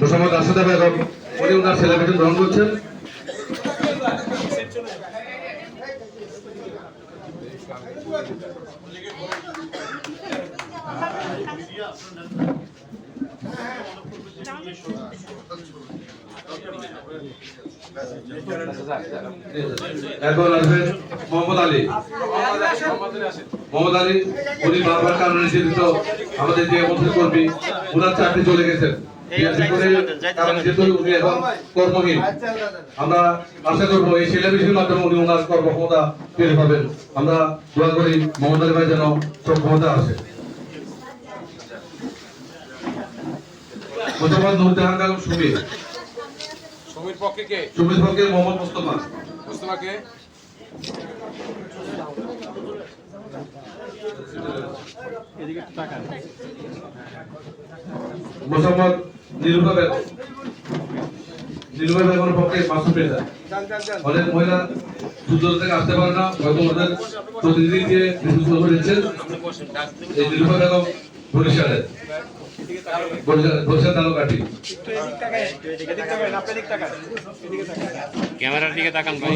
মোসাম্মদ রাশেদা বেগম উনি ওনার সেলিব্রেশন গ্রহণ করছেন। এরপর আসবেন মোহাম্মদ আলী। মোহাম্মদ আলী, উনি বারবার কারণে নিষেধিত আমাদের যে মন্ত্রী কর্মী ওনার চাকরি চলে গেছেন কর্মহীন আমরা আশা করব এই সিলেবাসের মাধ্যমে উনি ওনার কর্মক্ষমতা ফিরে পাবেন। আমরা দোয়া করি মোহাম্মদ ভাই যেন সক্ষমতা আসে মোহাম্মদ নুরজাহান বেগম সুমির সমীর পক্ষে কে? সুমির পক্ষে মোহাম্মদ মোস্তফা। মুস্তফাকে মোহাম্মদ নীলুফা বেগম নীলুফা বেগমের পক্ষে মাসুম রেজা অনেক মহিলা থেকে আসতে পারে না হয়তো ওদের প্রতিনিধি দিয়ে নেতৃত্ব করেছেন এই নীলুফা বেগম বরিশালের বরিশাল বরিশাল তালুকাটি। ক্যামেরার দিকে তাকান ভাই।